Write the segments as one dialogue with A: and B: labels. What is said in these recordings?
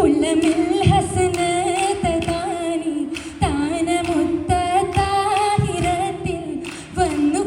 A: ഉള്ളമിൽ ഹസനത താനി താനമുത്ത താഹിരത്തിൽ വന്നു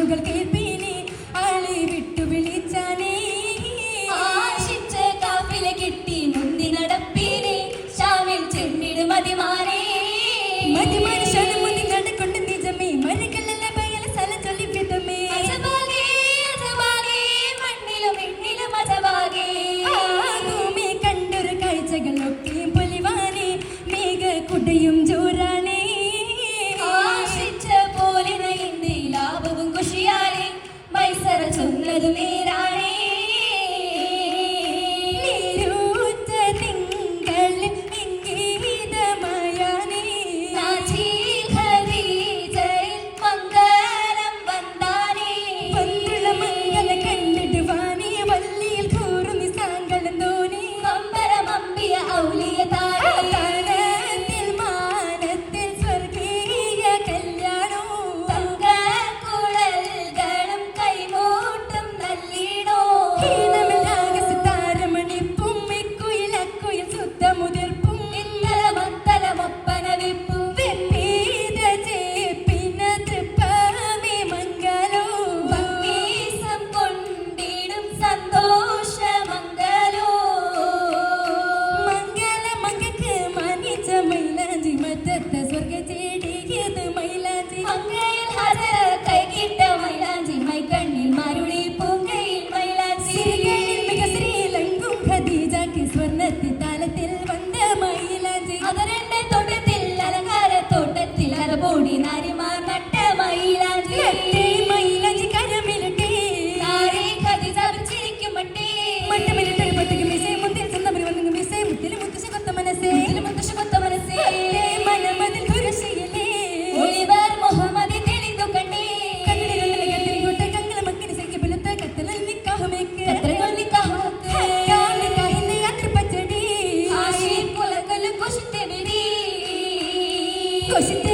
A: കച്ചവടത്തിന് ശീലുകൾ உள்ளதுமே 腰
B: っ
C: て